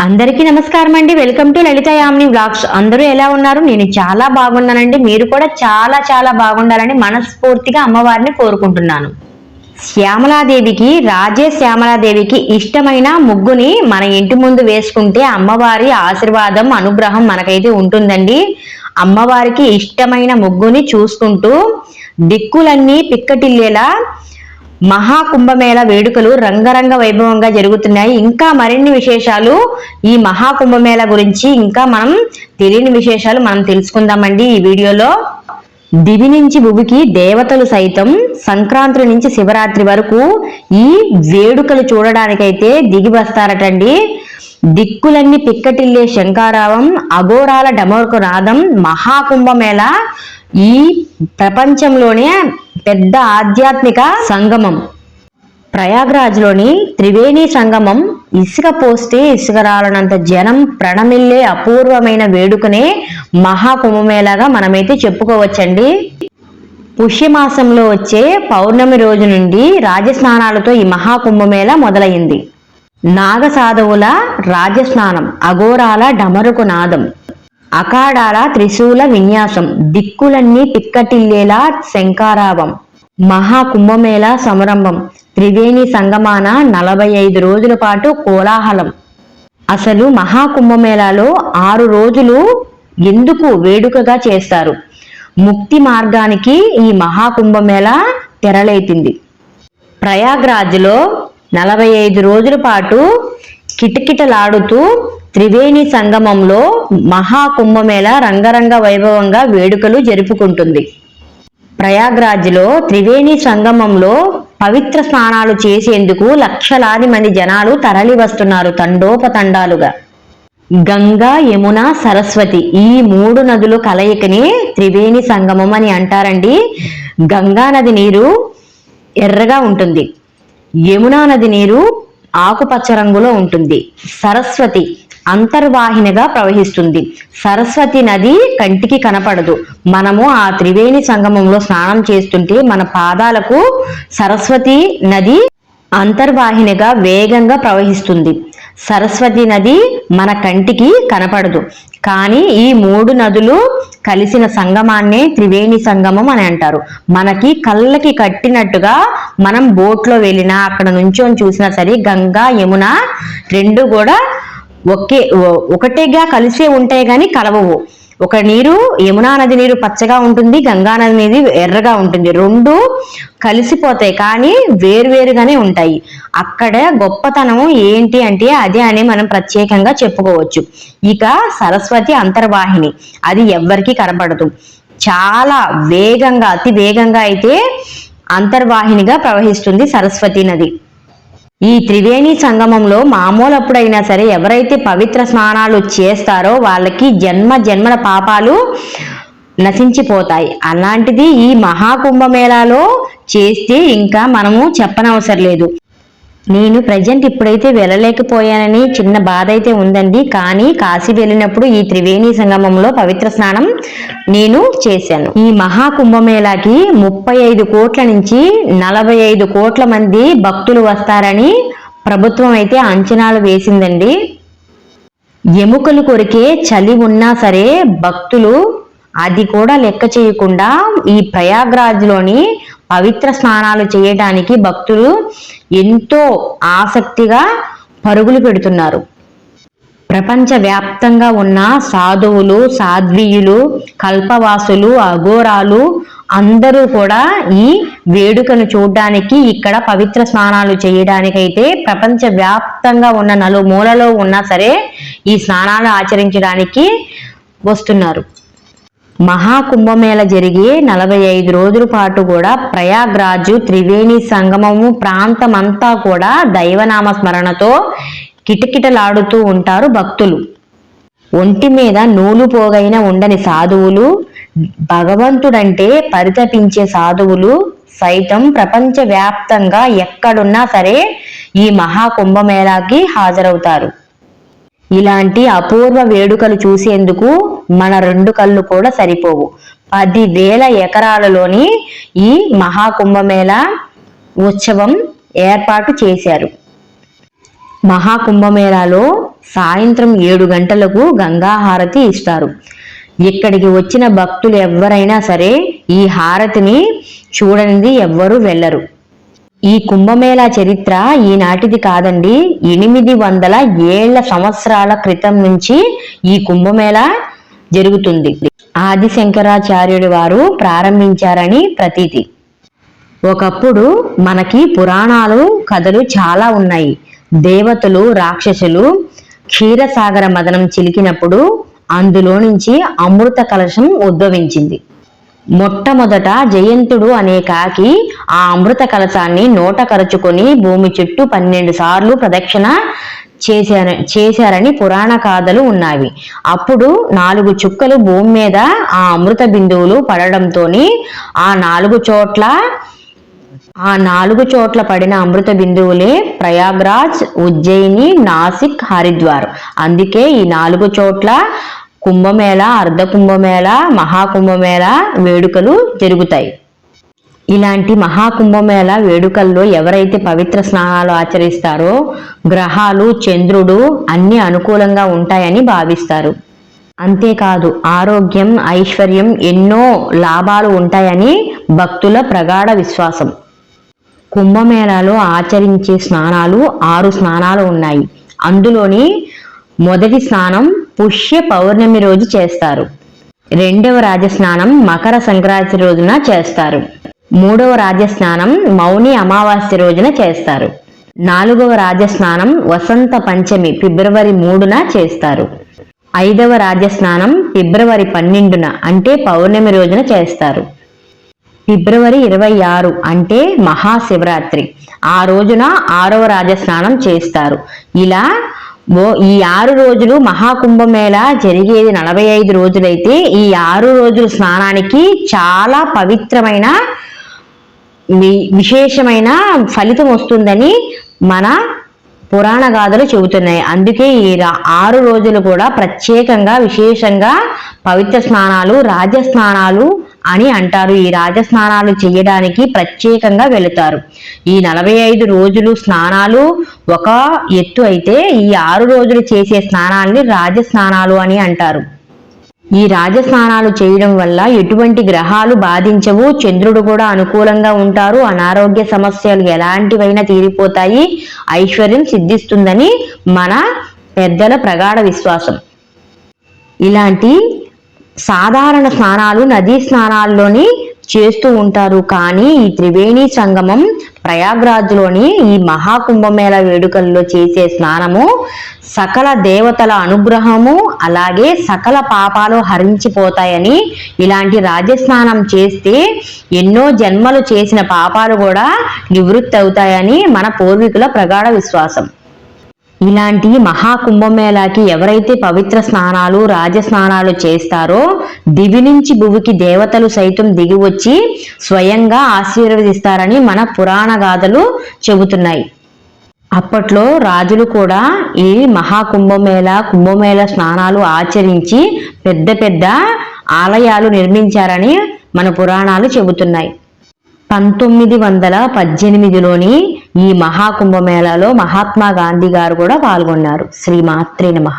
అందరికీ నమస్కారం అండి welcome to Lalitha Yamini blogs అందరూ ఎలా ఉన్నారు? నేను చాలా బాగున్నానండి. మీరు కూడా చాలా చాలా బాగుండాలని మనస్ఫూర్తిగా అమ్మవారిని కోరుకుంటున్నాను. శ్యామలాదేవికి రాజే శ్యామలాదేవికి ఇష్టమైన ముగ్గుని మన ఇంటి ముందు వేసుకుంటే అమ్మవారి ఆశీర్వాదం అనుగ్రహం మనకైతే ఉంటుందండి. అమ్మవారికి ఇష్టమైన ముగ్గుని చూసుకుంటూ దిక్కులన్నీ పిక్కటిల్లేలా మహాకుంభమేళ వేడుకలు రంగరంగ వైభవంగా జరుగుతున్నాయి. ఇంకా మరిన్ని విశేషాలు ఈ మహాకుంభమేళ గురించి ఇంకా మనం తెలియని విశేషాలు మనం తెలుసుకుందామండి ఈ వీడియోలో. దివి నుంచి భువికి దేవతలు సైతం సంక్రాంతి నుంచి శివరాత్రి వరకు ఈ వేడుకలు చూడడానికైతే దిగి వస్తారటండి. దిక్కులన్నీ పిక్కటిల్లే శంకారావం అఘోరాల డమరుకు నాదం మహాకుంభమేళ ఈ ప్రపంచంలోనే పెద్ద ఆధ్యాత్మిక సంగమం. ప్రయాగ్రాజ్లోని త్రివేణి సంగమం ఇసుక పోస్తే ఇసుక రాలనంత జనం ప్రణమిల్లే అపూర్వమైన వేడుకనే మహాకుంభమేళాగా మనమైతే చెప్పుకోవచ్చండి. పుష్యమాసంలో వచ్చే పౌర్ణమి రోజు నుండి రాజస్నానాలతో ఈ మహాకుంభమేళ మొదలైంది. నాగసాధవుల రాజస్నానం అఘోరాల డమరుకు నాదం. అఖాడాల త్రిశూల విన్యాసం దిక్కులన్నీ పిక్కటిల్లేలా శంకారావం మహాకుంభమేళ సంరంభం త్రివేణి సంగమాన నలభై ఐదు రోజుల పాటు కోలాహలం. అసలు మహాకుంభమేళాలో ఆరు రోజులు ఎందుకు వేడుకగా చేస్తారు? ముక్తి మార్గానికి ఈ మహాకుంభమేళ తెరలేపింది. ప్రయాగ్రాజ్లో నలభై ఐదు రోజుల పాటు కిటకిటలాడుతూ త్రివేణి సంగమంలో మహాకుంభమేళ రంగరంగ వైభవంగా వేడుకలు జరుపుకుంటుంది. ప్రయాగ్రాజ్లో త్రివేణి సంగమంలో పవిత్ర స్నానాలు చేసేందుకు లక్షలాది మంది జనాలు తరలి వస్తున్నారు తండోపతండాలుగా. గంగా యమున సరస్వతి ఈ మూడు నదులు కలయికని త్రివేణి సంగమం అని అంటారండి. గంగా నది నీరు ఎర్రగా ఉంటుంది. యమునా నది నీరు ఆకుపచ్చ రంగులో ఉంటుంది. సరస్వతి అంతర్వాహినిగా ప్రవహిస్తుంది. సరస్వతి నది కంటికి కనపడదు. మనము ఆ త్రివేణి సంగమంలో స్నానం చేస్తుంటే మన పాదాలకు సరస్వతి నది అంతర్వాహినిగా వేగంగా ప్రవహిస్తుంది. సరస్వతి నది మన కంటికి కనపడదు. కానీ ఈ మూడు నదులు కలిసిన సంగమాన్నే త్రివేణి సంగమం అని అంటారు. మనకి కళ్ళకి కట్టినట్టుగా మనం బోట్లో వెళ్ళినా అక్కడ నుంచొని చూసినా సరే గంగా యమున రెండు కూడా ఒకే ఒ- ఒకటేగా కలిసే ఉంటాయి కానీ కలవవు. ఒక నీరు యమునా నది నీరు పచ్చగా ఉంటుంది గంగా నది నీరు ఎర్రగా ఉంటుంది. రెండు కలిసిపోతాయి కానీ వేరువేరుగానే ఉంటాయి. అక్కడ గొప్పతనం ఏంటి అంటే అదే అని మనం ప్రత్యేకంగా చెప్పుకోవచ్చు. ఇక సరస్వతి అంతర్వాహిని. అది ఎవ్వరికీ కనబడదు చాలా వేగంగా అతి వేగంగా అయితే అంతర్వాహినిగా ప్రవహిస్తుంది సరస్వతి నది. ఈ త్రివేణి సంగమంలో మామూలప్పుడైనా సరే ఎవరైతే పవిత్ర స్నానాలు చేస్తారో వాళ్ళకి జన్మ జన్మల పాపాలు నశించిపోతాయి. అలాంటిది ఈ మహాకుంభమేళాలో చేస్తే ఇంకా మనము చెప్పనవసరం లేదు. నేను ప్రజెంట్ ఇప్పుడైతే వెళ్ళలేకపోయానని చిన్న బాధ అయితే ఉందండి. కానీ కాశీ వెళ్ళినప్పుడు ఈ త్రివేణి సంగమంలో పవిత్ర స్నానం నేను చేశాను. ఈ మహాకుంభమేళాకి ముప్పై ఐదు కోట్ల నుంచి నలభై ఐదు కోట్ల మంది భక్తులు వస్తారని ప్రభుత్వం అయితే అంచనాలు వేసిందండి. ఎముకలు కొరికే చలి ఉన్నా సరే భక్తులు అది కూడా లెక్క చేయకుండా ఈ ప్రయాగ్రాజ్లోని పవిత్ర స్నానాలు చేయడానికి భక్తులు ఎంతో ఆసక్తిగా పరుగులు పెడుతున్నారు. ప్రపంచ వ్యాప్తంగా ఉన్న సాధువులు సాధ్వీయులు కల్పవాసులు అఘోరాలు అందరూ కూడా ఈ వేడుకను చూడడానికి ఇక్కడ పవిత్ర స్నానాలు చేయడానికైతే ప్రపంచ వ్యాప్తంగా ఉన్న నలుమూలలో ఉన్నా సరే ఈ స్నానాలు ఆచరించడానికి వస్తున్నారు. మహాకుంభమేళ జరిగే నలభై ఐదు రోజుల పాటు కూడా ప్రయాగ్రాజు త్రివేణి సంగమము ప్రాంతమంతా కూడా దైవనామ స్మరణతో కిటకిటలాడుతూ ఉంటారు భక్తులు. ఒంటి మీద నూలు పోగైన ఉండని సాధువులు భగవంతుడంటే పరితపించే సాధువులు సైతం ప్రపంచవ్యాప్తంగా ఎక్కడున్నా సరే ఈ మహాకుంభమేళాకి హాజరవుతారు. ఇలాంటి అపూర్వ వేడుకలు చూసేందుకు మన రెండు కళ్ళు కూడా సరిపోవు. పదివేల ఎకరాలలోని ఈ మహాకుంభమేళ ఉత్సవం ఏర్పాటు చేశారు. మహాకుంభమేళాలో సాయంత్రం ఏడు గంటలకు గంగాహారతి ఇస్తారు. ఇక్కడికి వచ్చిన భక్తులు ఎవరైనా సరే ఈ హారతిని చూడనిది ఎవ్వరూ వెళ్ళరు. ఈ కుంభమేళా చరిత్ర ఈనాటిది కాదండి. ఎనిమిది వందల ఏళ్ళ సంవత్సరాల క్రితం నుంచి ఈ కుంభమేళా జరుగుతుంది. ఆది శంకరాచార్యుడి వారు ప్రారంభించారని ప్రతీతి. ఒకప్పుడు మనకి పురాణాలు కథలు చాలా ఉన్నాయి. దేవతలు రాక్షసులు క్షీరసాగర మదనం చిలికినప్పుడు అందులో నుంచి అమృత కలశం ఉద్భవించింది. మొట్టమొదట జయంతుడు అనే కాకి ఆ అమృత కలశాన్ని నోట కరుచుకొని భూమి చుట్టూ పన్నెండు సార్లు ప్రదక్షిణ చేశారు చేశారని పురాణ గాథలు ఉన్నాయి అప్పుడు నాలుగు చుక్కలు భూమి మీద ఆ అమృత బిందువులు పడడంతోని ఆ నాలుగు చోట్ల ఆ నాలుగు చోట్ల పడిన అమృత బిందువులే ప్రయాగ్రాజ్ ఉజ్జయిని నాసిక్ హరిద్వార్. అందుకే ఈ నాలుగు చోట్ల కుంభమేళ అర్ధ కుంభమేళ మహాకుంభమేళ వేడుకలు జరుగుతాయి. ఇలాంటి మహాకుంభమేళ వేడుకల్లో ఎవరైతే పవిత్ర స్నానాలు ఆచరిస్తారో గ్రహాలు చంద్రుడు అన్ని అనుకూలంగా ఉంటాయని భావిస్తారు. అంతేకాదు ఆరోగ్యం ఐశ్వర్యం ఎన్నో లాభాలు ఉంటాయని భక్తుల ప్రగాఢ విశ్వాసం. కుంభమేళాలో ఆచరించే స్నానాలు ఆరు స్నానాలు ఉన్నాయి. అందులోని మొదటి స్నానం పుష్య పౌర్ణమి రోజు చేస్తారు. రెండవ రాజస్నానం మకర సంక్రాంతి రోజున చేస్తారు. మూడవ రాజస్నానం మౌని అమావాస్య రోజున చేస్తారు. నాలుగవ రాజస్నానం వసంత పంచమి ఫిబ్రవరి మూడున చేస్తారు. ఐదవ రాజస్నానం ఫిబ్రవరి పన్నెండున అంటే పౌర్ణమి రోజున చేస్తారు. ఫిబ్రవరి ఇరవై ఆరు అంటే మహాశివరాత్రి. ఆ రోజున ఆరవ రాజస్నానం చేస్తారు. ఇలా ఈ ఆరు రోజులు మహాకుంభమేళ జరిగేది నలభై ఐదు రోజులైతే ఈ ఆరు రోజుల స్నానానికి చాలా పవిత్రమైన విశేషమైన ఫలితం వస్తుందని మన పురాణ గాథలు చెబుతున్నాయి. అందుకే ఈ ఆరు రోజులు కూడా ప్రత్యేకంగా విశేషంగా పవిత్ర స్నానాలు రాజస్నానాలు అని అంటారు. ఈ రాజస్నానాలు చేయడానికి ప్రత్యేకంగా వెళుతారు. ఈ నలభై ఐదు రోజులు స్నానాలు ఒక ఎత్తు అయితే ఈ ఆరు రోజులు చేసే స్నానాన్ని రాజస్నానాలు అని అంటారు. ఈ రాజస్నానాలు చేయడం వల్ల ఎటువంటి గ్రహాలు బాధించవు. చంద్రుడు కూడా అనుకూలంగా ఉంటారు. అనారోగ్య సమస్యలు ఎలాంటివైనా తీరిపోతాయి. ఐశ్వర్యం సిద్ధిస్తుందని మన పెద్దల ప్రగాఢ విశ్వాసం. ఇలాంటి సాధారణ స్నానాలు నదీ స్నానాల్లోని చేస్తూ ఉంటారు. కానీ ఈ త్రివేణి సంగమం ప్రయాగ్రాజ్లోని ఈ మహాకుంభమేళ వేడుకల్లో చేసే స్నానము సకల దేవతల అనుగ్రహము అలాగే సకల పాపాలు హరించిపోతాయని ఇలాంటి రాజస్నానం చేస్తే ఎన్నో జన్మలు చేసిన పాపాలు కూడా నివృత్తి అవుతాయని మన పూర్వీకుల ప్రగాఢ విశ్వాసం. ఇలాంటి మహాకుంభమేళాకి ఎవరైతే పవిత్ర స్నానాలు రాజస్నానాలు చేస్తారో దివి నుంచి భువికి దేవతలు సైతం దిగి వచ్చి స్వయంగా ఆశీర్వదిస్తారని మన పురాణ గాథలు చెబుతున్నాయి. అప్పట్లో రాజులు కూడా ఈ మహాకుంభమేళ కుంభమేళ స్నానాలు ఆచరించి పెద్ద పెద్ద ఆలయాలు నిర్మించారని మన పురాణాలు చెబుతున్నాయి. పంతొమ్మిది వందల పద్దెనిమిదిలోని ఈ మహాకుంభమేళాలో మహాత్మా గాంధీ గారు కూడా పాల్గొన్నారు. శ్రీ మాత్రే నమః.